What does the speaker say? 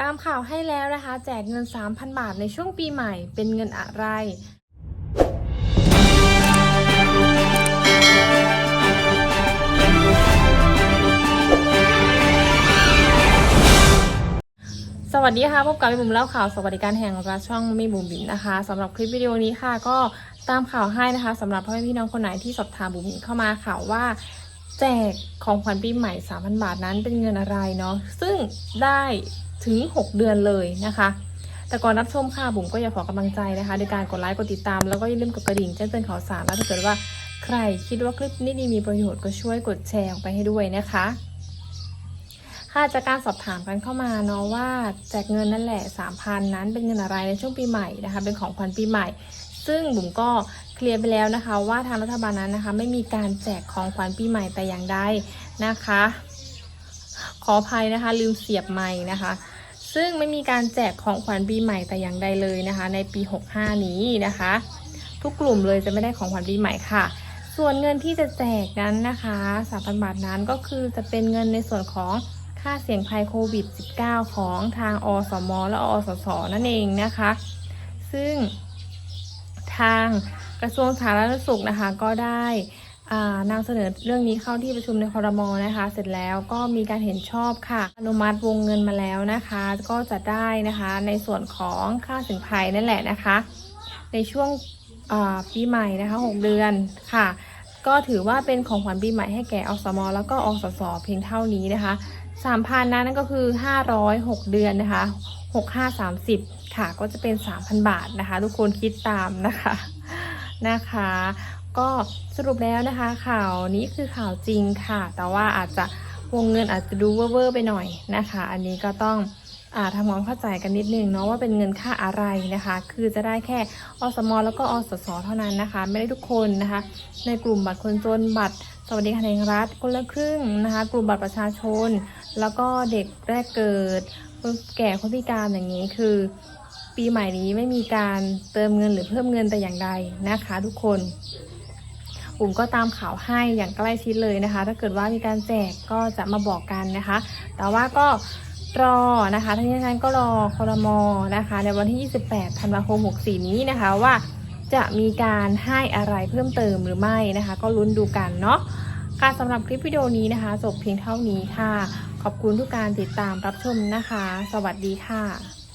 ตามข่าวให้แล้วนะคะ แจกเงิน 3,000 บาทในช่วงปีใหม่เป็นเงินอะไรสวัสดีค่ะพบกับมีบุ๋มเล่าข่าวสวัสดิการแห่งรัฐช่องมีบุ๋มบินนะคะสำหรับคลิปวิดีโอนี้ค่ะ ก็ตามข่าวให้นะคะสำหรับพ่อแม่พี่น้องคนไหนที่สอบถามบุ๋มบินเข้ามาข่าวว่า แจกของขวัญปีใหม่ 3,000 บาทนั้นเป็นเงินอะไรเนาะซึ่งได้ถึง 6 เดือนเลยนะคะ แต่ก่อนรับชมค่ะบุ๋มก็อยากขอกำลังใจนะคะโดยการกดไลค์กดติดตาม แล้วก็อย่าลืมกดกระดิ่งแจ้งเตือนข่าวสารแล้วถ้าเกิดว่าใครคิดว่าคลิปนี้ดีมีประโยชน์ก็ช่วยกดแชร์ออกไปให้ด้วยนะคะค่ะจากการสอบถามกันเข้ามาเนาะว่าแจกเงินนั่นแหละ 3,000 นั้นเป็นเงินอะไรในช่วงปีใหม่นะคะ เป็นของขวัญปีใหม่ ซึ่งบุ๋มก็เคลียร์ไปแล้วนะคะ ว่าทางรัฐบาลนั้นนะคะ ไม่มีการแจกของขวัญปีใหม่แต่อย่างใดนะคะ ขออภัยนะคะ ลืมเสียบไม้นะคะ ซึ่งไม่มีการแจกของขวัญปีใหม่แต่อย่างใดเลยนะคะ ในปี 65 นี้นะคะ ทุกกลุ่มเลยจะไม่ได้ของขวัญปีใหม่ค่ะส่วนเงินที่จะแจกนั้นนะคะ3,000 บาทนั้นก็คือจะเป็นเงินในส่วนของค่าเสี่ยงภัยโควิด -19 ของทางอสม และอสส นั่นเองนะคะ ซึ่ง ทางกระทรวงสาธารณสุขนะคะก็ได้นานำเสนอเรื่องนี้เข้าที่ประชุมในคอรมอนะคะ เสร็จแล้วก็มีการเห็นชอบค่ะ อนุมัติวงเงินมาแล้วนะคะ ก็จะได้นะคะในส่วนของค่าสินภัยนั่นแหละนะคะ ในช่วงปีใหม่นะคะ 6 เดือนค่ะ ก็ถือว่าเป็นของขวัญปีใหม่ให้แก่อสม แล้วก็อสส เพียงเท่านี้นะคะสามพันนั้นก็คือ506เดือนนะคะ6530ค่ะก็จะเป็น3,000บาทนะคะ ทุกคนคิดตามนะคะนะคะ ก็สรุปแล้วนะคะ ข่าวนี้คือข่าวจริงค่ะ แต่ว่าอาจจะวงเงินอาจจะดูเวอร์ไปหน่อยนะคะ อันนี้ก็ต้อง ทำความเข้าใจกันนิดนึงเนาะว่าเป็นเงินค่าอะไรนะคะ คือจะได้แค่อสมแล้วก็อสสเท่านั้นนะคะ ไม่ได้ทุกคนนะคะ ในกลุ่มบัตรคนจนบัตรสวัสดิการแห่งรัฐคนละครึ่งนะคะ กลุ่มบัตรประชาชน แล้วก็เด็กแรกเกิดคนแก่คนพิการอย่างนี้คือ ปีใหม่นี้ไม่มีการเติมเงินหรือเพิ่มเงินแต่อย่างใดนะคะ ทุกคนปุ่มก็ตามข่าวให้อย่างใกล้ชิดเลยนะคะ ถ้าเกิดว่ามีการแจกก็จะมาบอกกันนะคะ แต่ว่าก็ รอนะคะทั้งนี้ทั้งนั้นก็รอคอรมอนะคะ ในวันที่ 28 ธันวาคม 64 นี้นะคะว่าจะมีการให้อะไรเพิ่มเติมหรือไม่นะคะ ก็ลุ้นดูกันเนาะค่ะสำหรับคลิปวิดีโอนี้นะคะจบเพียงเท่านี้ค่ะ ขอบคุณทุกการติดตามรับชมนะคะ สวัสดีค่ะ